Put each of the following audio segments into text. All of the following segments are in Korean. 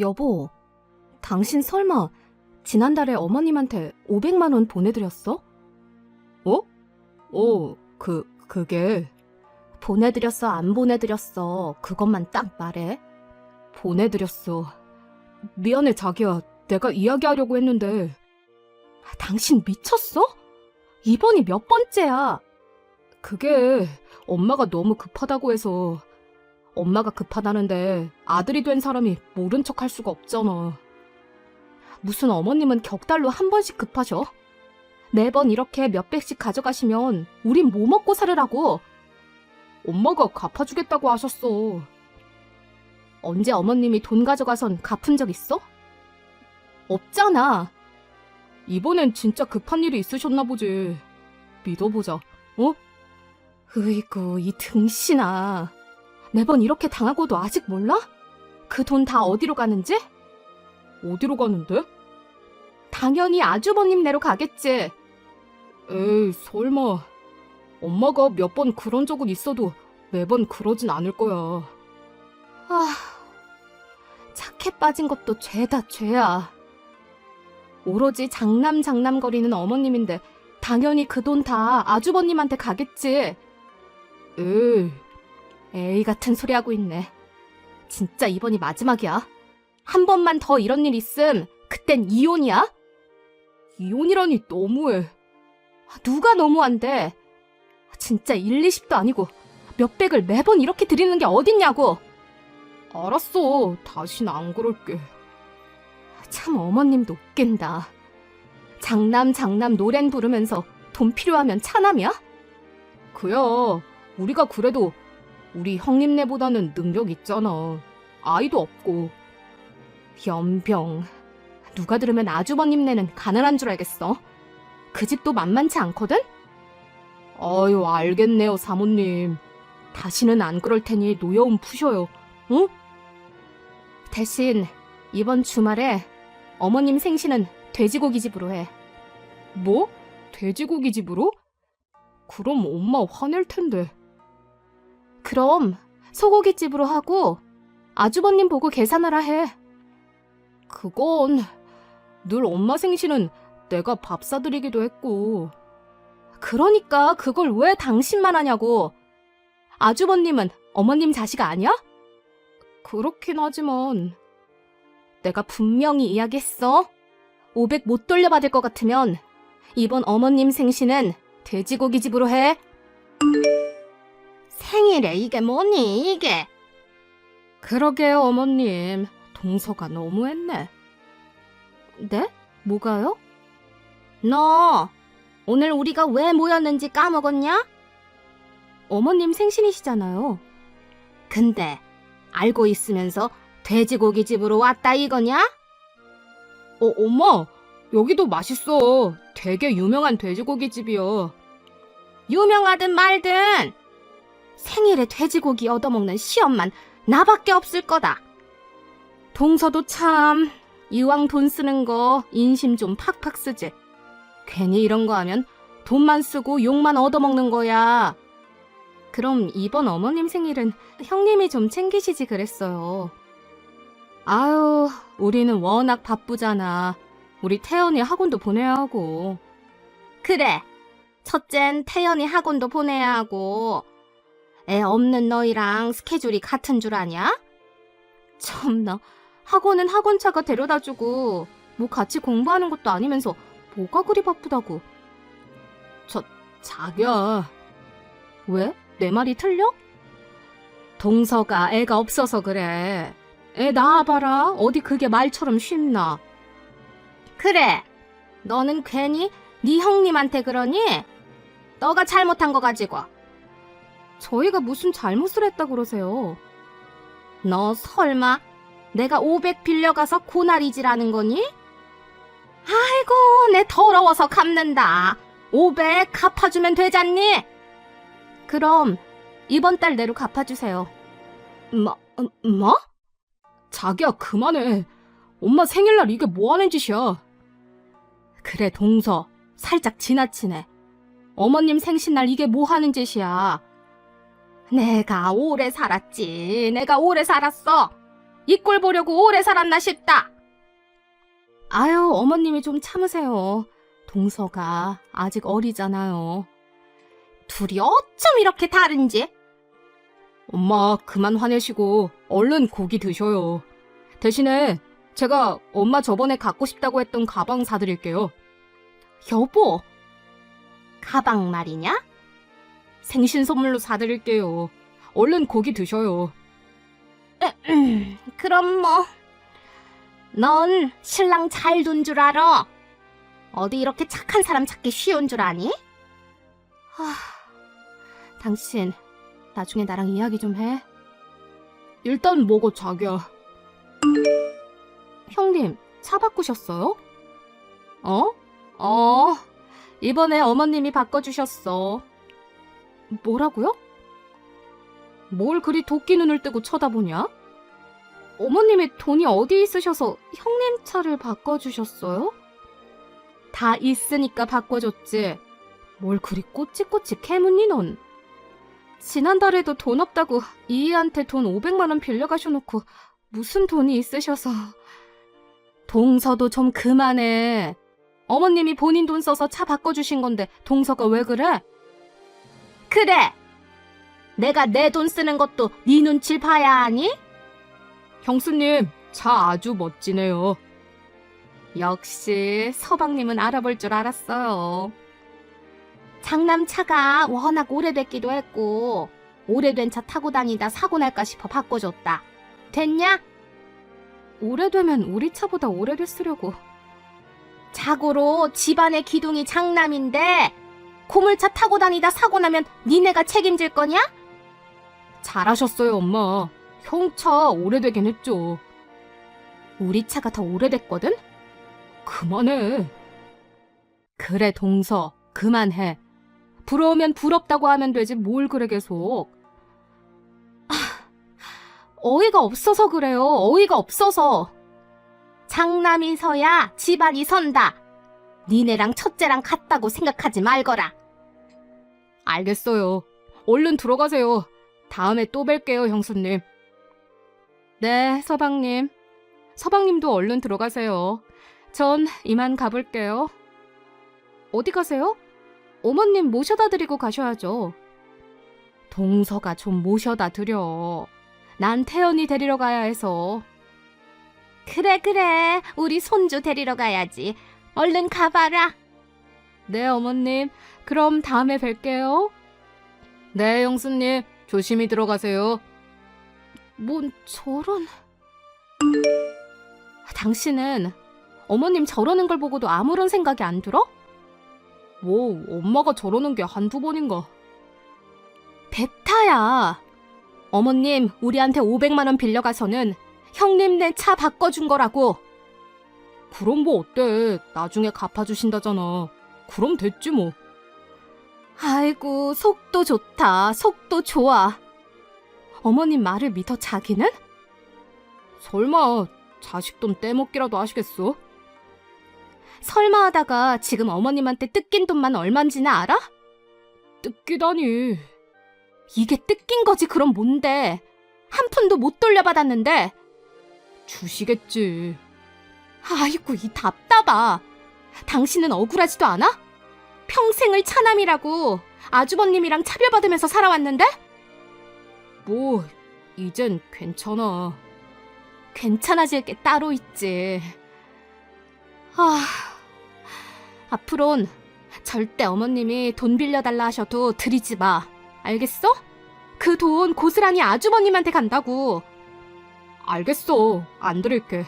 여보, 당신 설마 지난달에 어머님한테 500만 원 보내드렸어? 어? 어, 그, 그게. 보내드렸어, 안 보내드렸어. 그것만 딱 말해. 보내드렸어. 미안해, 자기야. 내가 이야기하려고 했는데. 당신 미쳤어? 이번이 몇 번째야? 그게 엄마가 너무 급하다고 해서 엄마가 급하다는데 아들이 된 사람이 모른 척 할 수가 없잖아. 무슨 어머님은 격달로 한 번씩 급하셔? 매번 이렇게 몇 백씩 가져가시면 우린 뭐 먹고 살으라고? 엄마가 갚아주겠다고 하셨어. 언제 어머님이 돈 가져가선 갚은 적 있어? 없잖아. 이번엔 진짜 급한 일이 있으셨나 보지. 믿어보자. 어? 으이구, 이 등신아. 매번 이렇게 당하고도 아직 몰라? 그 돈 다 어디로 가는지? 어디로 가는데? 당연히 아주버님 네로 가겠지. 에이, 설마. 엄마가 몇 번 그런 적은 있어도 매번 그러진 않을 거야. 아, 착해 빠진 것도 죄다 죄야. 오로지 장남 장남거리는 어머님인데 당연히 그 돈 다 아주버님한테 가겠지. 에이. 에이 같은 소리 하고 있네. 진짜 이번이 마지막이야. 한 번만 더 이런 일 있음 그땐 이혼이야? 이혼이라니 너무해. 누가 너무한데? 진짜 1, 20도 아니고 몇백을 매번 이렇게 드리는 게 어딨냐고. 알았어. 다신 안 그럴게. 참 어머님도 웃긴다. 장남 장남 노랜 부르면서 돈 필요하면 차남이야? 그야 우리가 그래도 우리 형님네보다는 능력 있잖아. 아이도 없고. 연병. 누가 들으면 아주버님네는 가난한 줄 알겠어. 그 집도 만만치 않거든? 아유, 알겠네요, 사모님. 다시는 안 그럴 테니 노여움 푸셔요. 응? 대신 이번 주말에 어머님 생신은 돼지고기 집으로 해. 뭐? 돼지고기 집으로? 그럼 엄마 화낼 텐데. 그럼 소고기 집으로 하고 아주버님 보고 계산하라 해. 그건 늘 엄마 생신은 내가 밥 사드리기도 했고. 그러니까 그걸 왜 당신만 하냐고. 아주버님은 어머님 자식 아니야? 그렇긴 하지만 내가 분명히 이야기했어. 500 못 돌려받을 것 같으면 이번 어머님 생신은 돼지고기 집으로 해. 생일에 이게 뭐니 이게? 그러게요 어머님 동서가 너무했네. 네? 뭐가요? 너 오늘 우리가 왜 모였는지 까먹었냐? 어머님 생신이시잖아요. 근데 알고 있으면서 돼지고기 집으로 왔다 이거냐? 어, 엄마, 여기도 맛있어. 되게 유명한 돼지고기 집이요. 유명하든 말든 생일에 돼지고기 얻어먹는 시엄만 나밖에 없을 거다. 동서도 참 이왕 돈 쓰는 거 인심 좀 팍팍 쓰지. 괜히 이런 거 하면 돈만 쓰고 욕만 얻어먹는 거야. 그럼 이번 어머님 생일은 형님이 좀 챙기시지 그랬어요. 아유, 우리는 워낙 바쁘잖아. 우리 태연이 학원도 보내야 하고. 그래. 첫째는 태연이 학원도 보내야 하고. 애 없는 너희랑 스케줄이 같은 줄 아냐? 참나. 학원은 학원차가 데려다주고 뭐 같이 공부하는 것도 아니면서 뭐가 그리 바쁘다고. 저, 자기야. 왜? 내 말이 틀려? 동서가 애가 없어서 그래. 애 낳아봐라. 어디 그게 말처럼 쉽나. 그래. 너는 괜히 네 형님한테 그러니? 너가 잘못한 거 가지고. 저희가 무슨 잘못을 했다 그러세요? 너 설마 내가 500 빌려가서 고나리질하는 거니? 아이고, 내 더러워서 갚는다. 500 갚아주면 되잖니? 그럼 이번 달 내로 갚아주세요. 뭐, 뭐? 자기야, 그만해. 엄마 생일날 이게 뭐 하는 짓이야? 그래, 동서. 살짝 지나치네. 어머님 생신날 이게 뭐 하는 짓이야? 내가 오래 살았지. 내가 오래 살았어. 이 꼴 보려고 오래 살았나 싶다. 아유, 어머님이 좀 참으세요. 동서가 아직 어리잖아요. 둘이 어쩜 이렇게 다른지? 엄마, 그만 화내시고 얼른 고기 드셔요. 대신에 제가 엄마 저번에 갖고 싶다고 했던 가방 사드릴게요. 여보, 가방 말이냐? 생신 선물로 사드릴게요. 얼른 고기 드셔요. 그럼 뭐, 넌 신랑 잘 둔 줄 알아? 어디 이렇게 착한 사람 찾기 쉬운 줄 아니? 하, 당신 나중에 나랑 이야기 좀 해. 일단 먹어 자기야. 형님, 차 바꾸셨어요? 어? 어, 이번에 어머님이 바꿔주셨어. 뭐라고요? 뭘 그리 도끼 눈을 뜨고 쳐다보냐? 어머님이 돈이 어디 있으셔서 형님 차를 바꿔주셨어요? 다 있으니까 바꿔줬지. 뭘 그리 꼬치꼬치 캐묻니 넌? 지난달에도 돈 없다고 이희한테 돈 500만 원 빌려가셔놓고 무슨 돈이 있으셔서. 동서도 좀 그만해. 어머님이 본인 돈 써서 차 바꿔주신 건데 동서가 왜 그래? 그래. 내가 내 돈 쓰는 것도 네 눈치를 봐야 하니? 형수님, 차 아주 멋지네요. 역시 서방님은 알아볼 줄 알았어요. 장남차가 워낙 오래됐기도 했고 오래된 차 타고 다니다 사고 날까 싶어 바꿔줬다. 됐냐? 오래되면 우리 차보다 오래됐으려고. 자고로 집안의 기둥이 장남인데 고물차 타고 다니다 사고 나면 니네가 책임질 거냐? 잘하셨어요, 엄마. 형차 오래되긴 했죠. 우리 차가 더 오래됐거든? 그만해. 그래, 동서. 그만해. 부러우면 부럽다고 하면 되지 뭘 그래 계속. 아, 어이가 없어서 그래요. 어이가 없어서. 장남이 서야 집안이 선다. 니네랑 첫째랑 같다고 생각하지 말거라. 알겠어요. 얼른 들어가세요. 다음에 또 뵐게요, 형수님. 네, 서방님. 서방님도 얼른 들어가세요. 전 이만 가볼게요. 어디 가세요? 어머님 모셔다 드리고 가셔야죠. 동서가 좀 모셔다 드려. 난 태연이 데리러 가야 해서. 그래, 그래. 우리 손주 데리러 가야지. 얼른 가봐라. 네, 어머님. 그럼 다음에 뵐게요. 네, 형수님. 조심히 들어가세요. 뭔 저런... 당신은 어머님 저러는 걸 보고도 아무런 생각이 안 들어? 뭐, 엄마가 저러는 게 한두 번인가. 베타야. 어머님, 우리한테 500만 원 빌려가서는 형님 내 차 바꿔준 거라고. 그럼 뭐 어때? 나중에 갚아주신다잖아. 그럼 됐지 뭐. 아이고, 속도 좋다. 속도 좋아. 어머님 말을 믿어 자기는? 설마 자식 돈 떼먹기라도 하시겠어? 설마 하다가 지금 어머님한테 뜯긴 돈만 얼만지나 알아? 뜯기다니. 이게 뜯긴 거지 그럼 뭔데? 한 푼도 못 돌려받았는데. 주시겠지. 아이고 이 답답아. 당신은 억울하지도 않아? 평생을 차남이라고 아주버님이랑 차별받으면서 살아왔는데? 뭐 이젠 괜찮아. 괜찮아질 게 따로 있지. 아, 앞으론 절대 어머님이 돈 빌려달라 하셔도 드리지 마. 알겠어? 그 돈 고스란히 아주버님한테 간다고. 알겠어. 안 드릴게.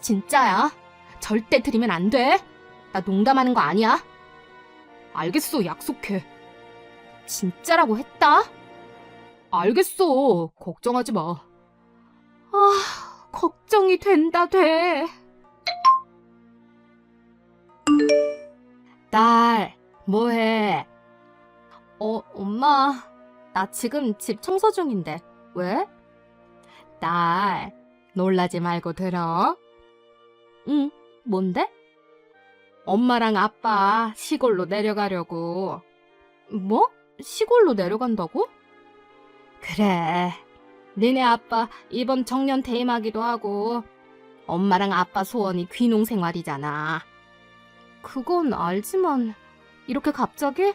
진짜야. 절대 드리면 안 돼. 나 농담하는 거 아니야. 알겠어. 약속해. 진짜라고 했다? 알겠어. 걱정하지 마. 아, 걱정이 된다, 돼. 딸, 뭐해? 어, 엄마. 나 지금 집 청소 중인데. 왜? 딸, 놀라지 말고 들어. 응, 뭔데? 엄마랑 아빠 시골로 내려가려고. 뭐? 시골로 내려간다고? 그래. 니네 아빠 이번 정년 퇴임하기도 하고 엄마랑 아빠 소원이 귀농 생활이잖아. 그건 알지만 이렇게 갑자기?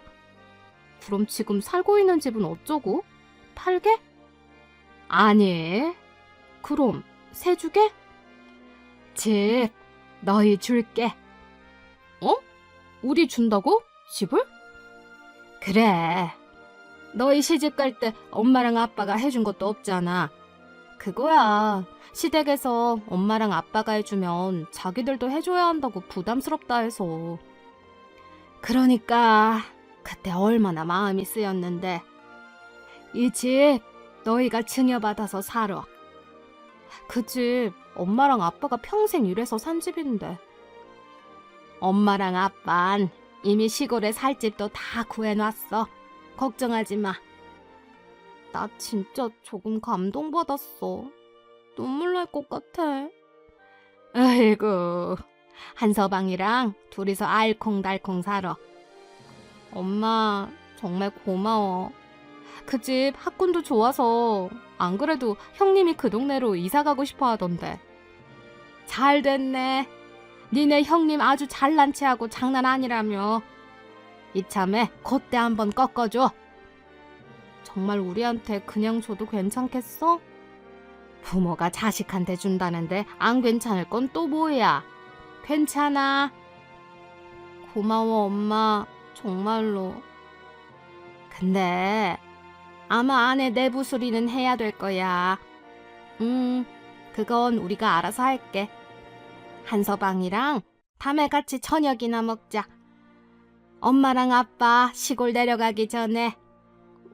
그럼 지금 살고 있는 집은 어쩌고? 팔게? 아니. 그럼 새 주게? 집 너희 줄게. 어? 우리 준다고? 집을? 그래. 너희 시집 갈 때 엄마랑 아빠가 해준 것도 없잖아. 그거야. 시댁에서 엄마랑 아빠가 해주면 자기들도 해줘야 한다고 부담스럽다 해서. 그러니까 그때 얼마나 마음이 쓰였는데. 이 집 너희가 증여받아서 살아. 그 집 엄마랑 아빠가 평생 일해서 산 집인데. 엄마랑 아빤 이미 시골에 살 집도 다 구해놨어. 걱정하지 마. 나 진짜 조금 감동받았어. 눈물 날 것 같아. 아이고, 한서방이랑 둘이서 알콩달콩 살아. 엄마, 정말 고마워. 그 집 학군도 좋아서 안 그래도 형님이 그 동네로 이사 가고 싶어 하던데. 잘 됐네. 니네 형님 아주 잘난 체하고 장난 아니라며. 이참에 콧대 한번 꺾어줘. 정말 우리한테 그냥 줘도 괜찮겠어? 부모가 자식한테 준다는데 안 괜찮을 건 또 뭐야? 괜찮아. 고마워, 엄마. 정말로. 근데 아마 안에 내부 수리는 해야 될 거야. 음, 그건 우리가 알아서 할게. 한서방이랑 밤에 같이 저녁이나 먹자. 엄마랑 아빠 시골 내려가기 전에.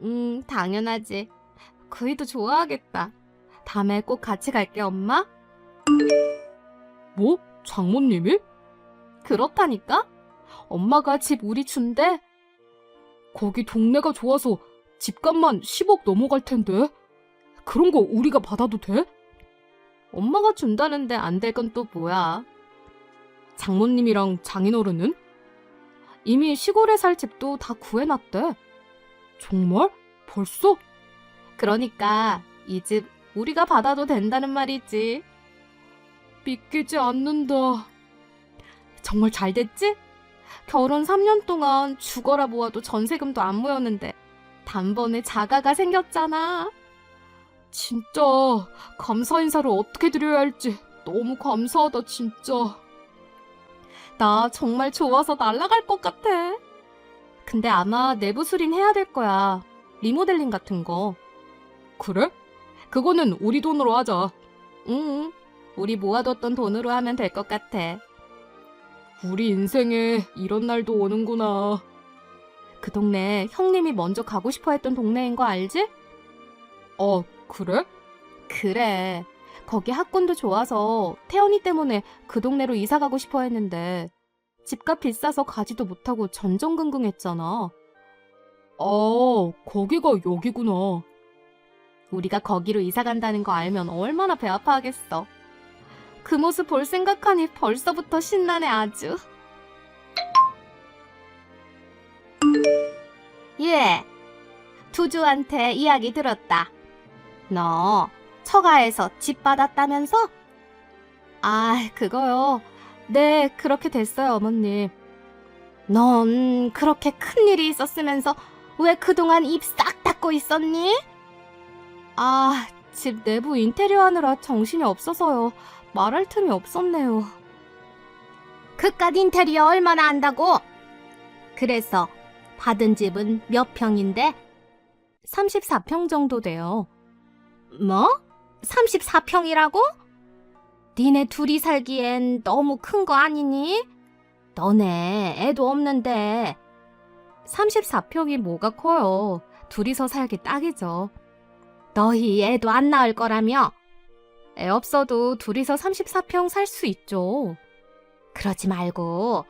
음, 당연하지. 그이도 좋아하겠다. 다음에 꼭 같이 갈게, 엄마. 뭐? 장모님이? 그렇다니까? 엄마가 집 우리 준대. 거기 동네가 좋아서 집값만 10억 넘어갈 텐데. 그런 거 우리가 받아도 돼? 엄마가 준다는데 안 될 건 또 뭐야? 장모님이랑 장인어른은? 이미 시골에 살 집도 다 구해놨대. 정말? 벌써? 그러니까 이 집 우리가 받아도 된다는 말이지. 믿기지 않는다. 정말 잘 됐지? 결혼 3년 동안 죽어라 모아도 전세금도 안 모였는데 단번에 자가가 생겼잖아. 진짜 감사 인사를 어떻게 드려야 할지 너무 감사하다 진짜. 나 정말 좋아서 날아갈 것 같아. 근데 아마 내부 수린 해야 될 거야. 리모델링 같은 거. 그래? 그거는 우리 돈으로 하자. 응. 우리 모아뒀던 돈으로 하면 될 것 같아. 우리 인생에 이런 날도 오는구나. 그 동네 형님이 먼저 가고 싶어 했던 동네인 거 알지? 어, 그래? 그래. 거기 학군도 좋아서 태연이 때문에 그 동네로 이사 가고 싶어 했는데 집값 비싸서 가지도 못하고 전전긍긍했잖아. 아, 거기가 여기구나. 우리가 거기로 이사 간다는 거 알면 얼마나 배 아파하겠어. 그 모습 볼 생각하니 벌써부터 신나네 아주. 예, 투주한테 이야기 들었다. 너 처가에서 집 받았다면서? 아, 그거요. 네, 그렇게 됐어요, 어머님. 넌 그렇게 큰 일이 있었으면서 왜 그동안 입 싹 닫고 있었니? 아, 집 내부 인테리어 하느라 정신이 없어서요. 말할 틈이 없었네요. 그깟 인테리어 얼마나 한다고? 그래서 받은 집은 몇 평인데? 34평 정도 돼요. 뭐? 34평이라고? 니네 둘이 살기엔 너무 큰 거 아니니? 너네 애도 없는데. 34평이 뭐가 커요. 둘이서 살기 딱이죠. 너희 애도 안 낳을 거라며? 애 없어도 둘이서 34평 살 수 있죠. 그러지 말고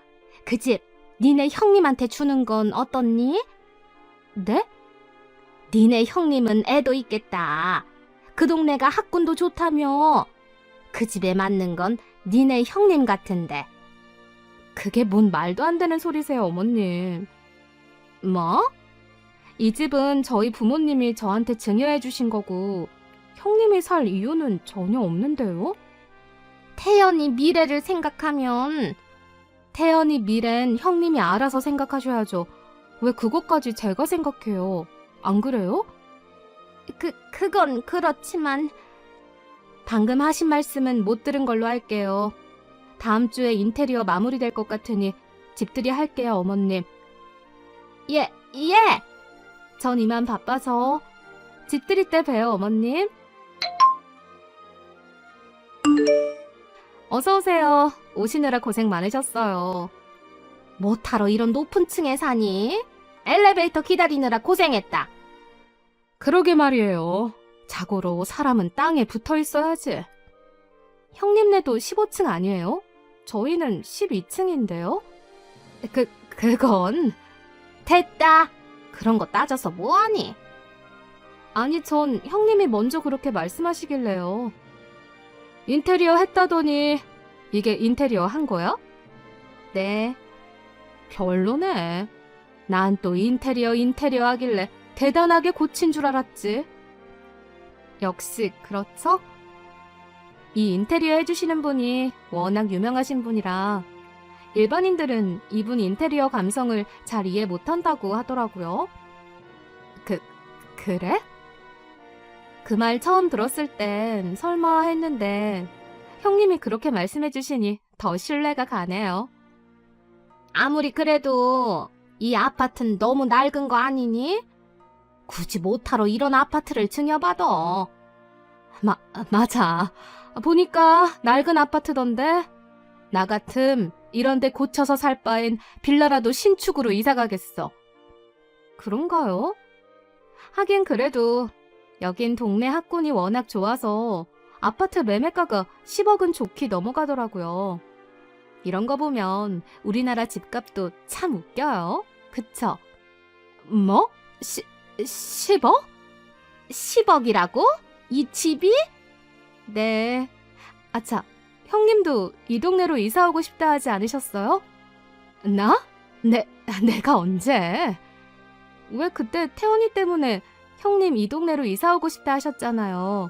그 집 니네 형님한테 주는 건 어떻니? 네? 니네 형님은 애도 있겠다. 그 동네가 학군도 좋다며. 그 집에 맞는 건 니네 형님 같은데. 그게 뭔 말도 안 되는 소리세요, 어머님. 뭐? 이 집은 저희 부모님이 저한테 증여해 주신 거고, 형님이 살 이유는 전혀 없는데요? 태연이 미래를 생각하면 태연이 미래는 형님이 알아서 생각하셔야죠. 왜 그것까지 제가 생각해요? 안 그래요? 그, 그건 그렇지만 방금 하신 말씀은 못 들은 걸로 할게요. 다음 주에 인테리어 마무리될 것 같으니 집들이 할게요, 어머님. 예, 예! 전 이만 바빠서 집들이 때 봬요, 어머님. 어서오세요. 오시느라 고생 많으셨어요. 못하러 이런 높은 층에 사니? 엘리베이터 기다리느라 고생했다. 그러게 말이에요. 자고로 사람은 땅에 붙어 있어야지. 형님네도 15층 아니에요? 저희는 12층인데요? 그, 그건. 됐다. 그런 거 따져서 뭐하니? 아니, 전 형님이 먼저 그렇게 말씀하시길래요. 인테리어 했다더니, 이게 인테리어 한 거야? 네. 별로네. 난 또 인테리어 인테리어 하길래 대단하게 고친 줄 알았지. 역시 그렇죠? 이 인테리어 해주시는 분이 워낙 유명하신 분이라 일반인들은 이분 인테리어 감성을 잘 이해 못한다고 하더라고요. 그, 그래? 그 말 처음 들었을 땐 설마 했는데 형님이 그렇게 말씀해 주시니 더 신뢰가 가네요. 아무리 그래도 이 아파트는 너무 낡은 거 아니니? 굳이 못하러 이런 아파트를 증여받아. 마, 맞아. 보니까 낡은 아파트던데. 나 같음 이런데 고쳐서 살 바엔 빌라라도 신축으로 이사 가겠어. 그런가요? 하긴 그래도 여긴 동네 학군이 워낙 좋아서 아파트 매매가가 10억은 좋게 넘어가더라고요. 이런 거 보면 우리나라 집값도 참 웃겨요. 그쵸? 뭐? 시, 10억? 10억이라고? 이 집이? 네. 아차, 형님도 이 동네로 이사 오고 싶다 하지 않으셨어요? 나? 네, 내가 언제? 왜 그때 태원이 때문에 형님 이 동네로 이사 오고 싶다 하셨잖아요.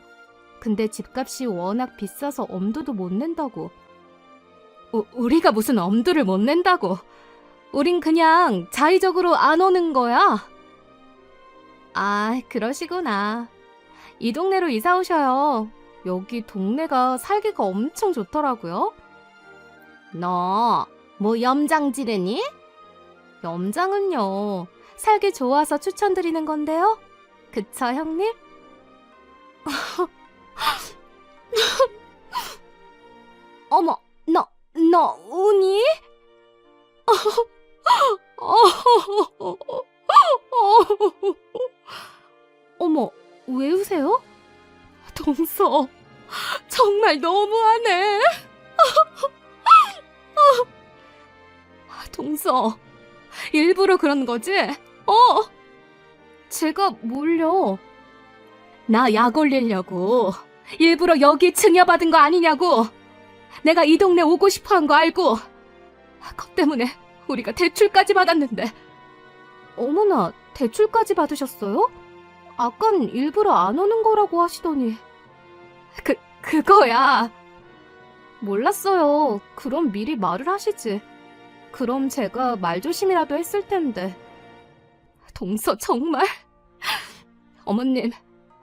근데 집값이 워낙 비싸서 엄두도 못 낸다고. 우, 우리가 무슨 엄두를 못 낸다고. 우린 그냥 자의적으로 안 오는 거야. 아, 그러시구나. 이 동네로 이사 오셔요. 여기 동네가 살기가 엄청 좋더라고요. 너, 뭐 염장 지르니? 염장은요, 살기 좋아서 추천드리는 건데요. 그쵸, 형님? 어머, 너, 너, 우니? 어머, 왜 우세요? 동서, 정말 너무하네. 동서, 일부러 그런 거지? 어? 제가 뭘요? 나약 올리려고. 일부러 여기 증여받은 거 아니냐고. 내가 이 동네 오고 싶어 한 거 알고. 그것 때문에 우리가 대출까지 받았는데. 어머나, 대출까지 받으셨어요? 아깐 일부러 안 오는 거라고 하시더니. 그, 그거야. 몰랐어요. 그럼 미리 말을 하시지. 그럼 제가 말조심이라도 했을 텐데. 동서 정말. 어머님,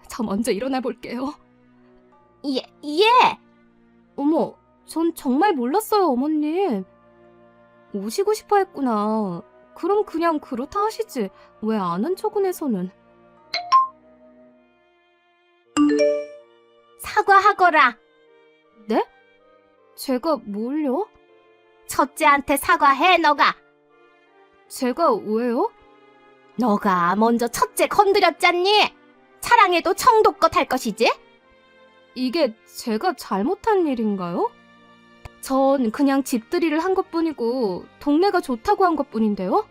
저 먼저 일어나 볼게요. 예, 예! 어머, 전 정말 몰랐어요, 어머님. 오시고 싶어 했구나. 그럼 그냥 그렇다 하시지. 왜 아는 척은 해서는. 사과하거라. 네? 제가 뭘요? 첫째한테 사과해, 너가. 제가 왜요? 너가 먼저 첫째 건드렸잖니? 차량에도 청도껏 할 것이지? 이게 제가 잘못한 일인가요? 전 그냥 집들이를 한 것뿐이고 동네가 좋다고 한 것뿐인데요?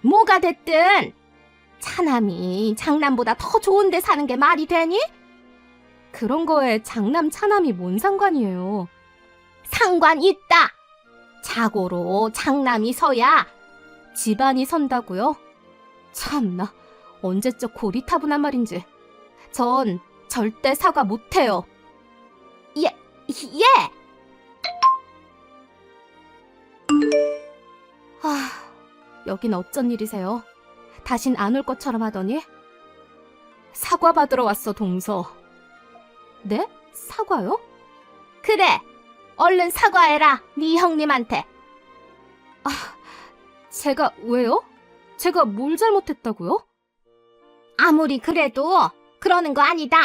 뭐가 됐든 차남이 장남보다 더 좋은 데 사는 게 말이 되니? 그런 거에 장남 차남이 뭔 상관이에요? 상관 있다. 자고로 장남이 서야 집안이 선다고요? 참나 언제적 고리타분한 말인지. 전 절대 사과 못해요. 예, 예! 여긴 어쩐 일이세요? 다신 안 올 것처럼 하더니? 사과 받으러 왔어, 동서. 네? 사과요? 그래. 얼른 사과해라, 네 형님한테. 아, 제가 왜요? 제가 뭘 잘못했다고요? 아무리 그래도 그러는 거 아니다.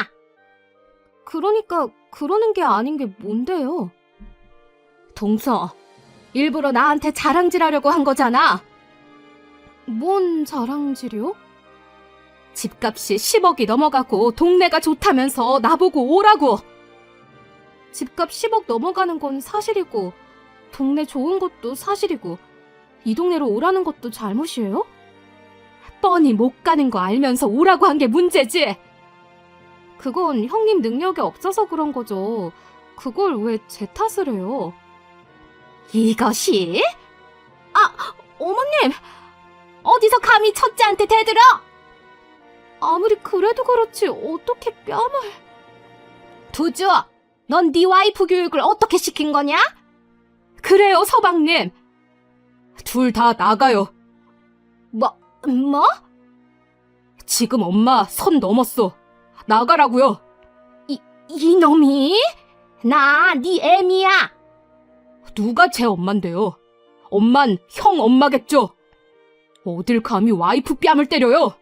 그러니까 그러는 게 아닌 게 뭔데요? 동서, 일부러 나한테 자랑질하려고 한 거잖아. 뭔 자랑질이요? 집값이 10억이 넘어가고 동네가 좋다면서 나보고 오라고. 집값 10억 넘어가는 건 사실이고 동네 좋은 것도 사실이고 이 동네로 오라는 것도 잘못이에요? 뻔히 못 가는 거 알면서 오라고 한 게 문제지. 그건 형님 능력이 없어서 그런 거죠. 그걸 왜 제 탓을 해요? 이것이? 아, 어머님! 어디서 감히 첫째한테 대들어? 아무리 그래도 그렇지 어떻게 뺨을... 두주, 넌 네 와이프 교육을 어떻게 시킨 거냐? 그래요, 서방님. 둘 다 나가요. 뭐, 뭐? 지금 엄마 선 넘었어. 나가라고요. 이, 이놈이? 나, 네 애미야. 누가 제 엄만데요? 엄만 형 엄마겠죠? 어딜 감히 와이프 뺨을 때려요?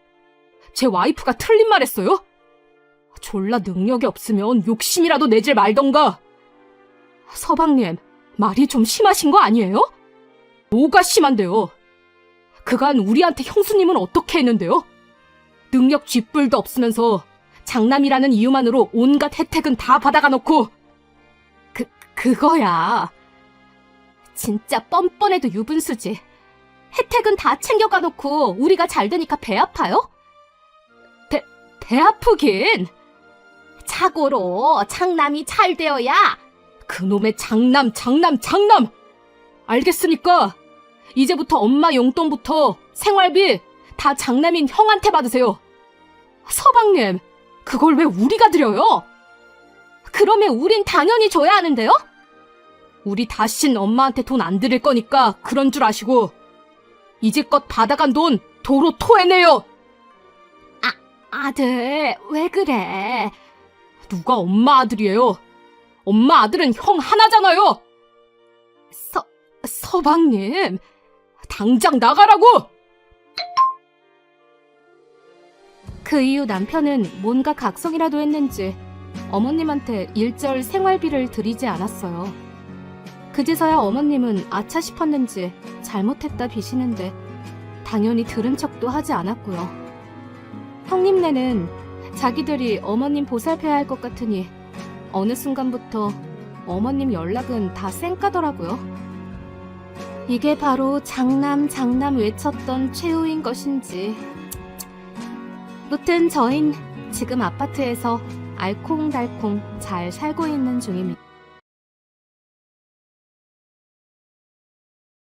제 와이프가 틀린 말 했어요? 졸라 능력이 없으면 욕심이라도 내질 말던가. 서방님, 말이 좀 심하신 거 아니에요? 뭐가 심한데요? 그간 우리한테 형수님은 어떻게 했는데요? 능력 쥐뿔도 없으면서 장남이라는 이유만으로 온갖 혜택은 다 받아가 놓고 그, 그거야. 진짜 뻔뻔해도 유분수지. 혜택은 다 챙겨가 놓고 우리가 잘 되니까 배 아파요? 배, 배 아프긴. 자고로 장남이 잘 되어야 그놈의 장남, 장남, 장남! 알겠으니까 이제부터 엄마 용돈부터 생활비 다 장남인 형한테 받으세요. 서방님, 그걸 왜 우리가 드려요? 그러면 우린 당연히 줘야 하는데요? 우리 다신 엄마한테 돈 안 드릴 거니까 그런 줄 아시고 이제껏 받아간 돈 도로 토해내요. 아, 아들, 왜 그래? 누가 엄마 아들이에요? 엄마 아들은 형 하나잖아요. 서, 서방님, 당장 나가라고! 그 이후 남편은 뭔가 각성이라도 했는지 어머님한테 일절 생활비를 드리지 않았어요. 그제서야 어머님은 아차 싶었는지 잘못했다 비시는데 당연히 들은 척도 하지 않았고요. 형님네는 자기들이 어머님 보살펴야 할 것 같으니 어느 순간부터 어머님 연락은 다 쌩까더라고요. 이게 바로 장남 장남 외쳤던 최후인 것인지. 무튼 저흰 지금 아파트에서 알콩달콩 잘 살고 있는 중입니다.